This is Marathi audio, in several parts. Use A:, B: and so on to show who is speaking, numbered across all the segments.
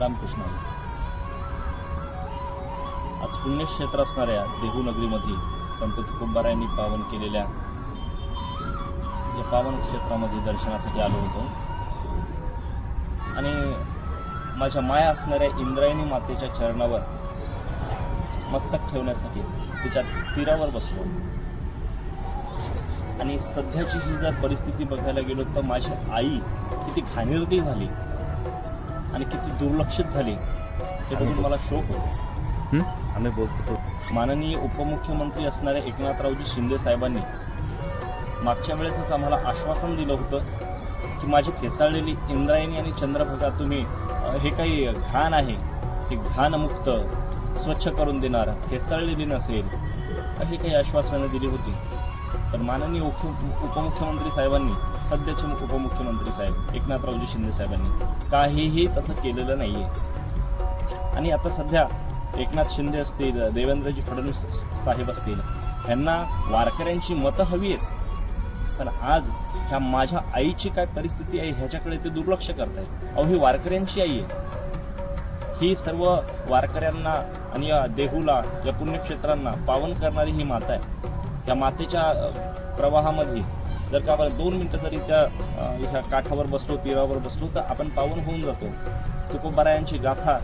A: रामकृष्ण. आज पुण्यक्षेत्र असणाऱ्या देहू नगरीमध्ये संत तुकुंबारायांनी पावन केलेल्या या पावन क्षेत्रामध्ये दर्शनासाठी आलो होतो. आणि माझ्या माया असणाऱ्या इंद्रायणी मातेच्या चरणावर मस्तक ठेवण्यासाठी तिच्या तीरावर बसलो. आणि सध्याची ही जर परिस्थिती बघायला गेलो तर माझी आई किती घाणेरडी झाली. आणि किती दुर्लक्षित झाली हे बघून मला शोक होतो.
B: आम्ही बोलतो
A: माननीय उपमुख्यमंत्री असणाऱ्या एकनाथरावजी शिंदे साहेबांनी मागच्या वेळेसच आम्हाला आश्वासन दिलं होतं की माझी फेसाळलेली इंद्रायणी आणि चंद्रभागा तुम्ही हे काही घाण आहे हे घाणमुक्त स्वच्छ करून देणार फेसाळलेली नसेल अशी काही आश्वासनं दिली होती. तर माननीय उप उपमुख्यमंत्री साहेबांनी सध्याचे उपमुख्यमंत्री साहेब एकनाथरावजी शिंदे साहेबांनी काहीही तसं केलेलं नाही आहे आणि आता सध्या एकनाथ शिंदे असतील देवेंद्रजी फडणवीस साहेब असतील ह्यांना वारकऱ्यांची मतं हवी आहेत. पण आज ह्या माझ्या आईची काय परिस्थिती आहे ह्याच्याकडे ते दुर्लक्ष करतायत. अहो ही वारकऱ्यांची आई आहे. ही सर्व वारकऱ्यांना आणि या देहूला या पुण्यक्षेत्रांना पावन करणारी ही माता आहे. त्या मातेच्या प्रवाहामध्ये जर का आपण दोन मिनटं जरी त्या ह्या काठावर बसलो तीरावर बसलो तर आपण पावन होऊन जातो तुकोबारायांची गाथा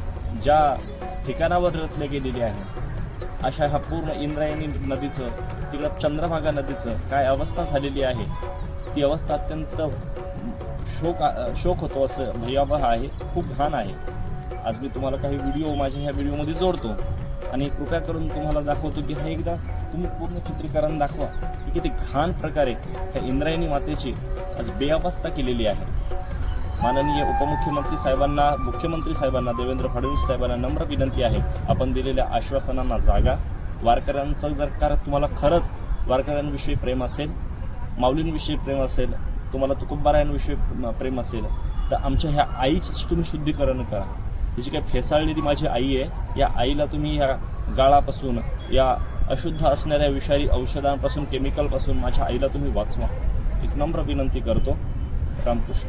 A: ज्या ठिकाणावर रचली गेलेली आहे अशा ह्या पूर्ण इंद्रायणी नदीचं तिकडं चंद्रभागा नदीचं काय अवस्था झालेली आहे ती अवस्था अत्यंत शोक शोक होतो असं भयावह आहे खूप घाण आहे. आज मी तुम्हाला काही व्हिडिओ माझ्या ह्या व्हिडिओमध्ये जोडतो. आणि कृपया करून तुम्हाला दाखवतो की हा एकदा तुम्ही पूर्ण चित्रीकरण दाखवा की किती घाण प्रकारे ह्या इंद्रायणी मातेची आज बेअवस्था केलेली आहे. माननीय उपमुख्यमंत्री साहेबांना मुख्यमंत्री साहेबांना देवेंद्र फडणवीस साहेबांना नम्र विनंती आहे. आपण दिलेल्या आश्वासनांना जागा. वारकऱ्यांचं जर का तुम्हाला खरंच वारकऱ्यांविषयी प्रेम असेल माऊलींविषयी प्रेम असेल तुम्हाला तुकुंबारायांविषयी प्रेम असेल तर आमच्या ह्या आईच तुम्ही शुद्धीकरण करा. ही जी काही फेसाळलेली माझी आई आहे या आईला तुम्ही ह्या गाळापासून या अशुद्ध असणाऱ्या विषारी औषधांपासून केमिकलपासून माझ्या आईला तुम्ही वाचवा. एक नम्र विनंती करतो. रामकृष्ण.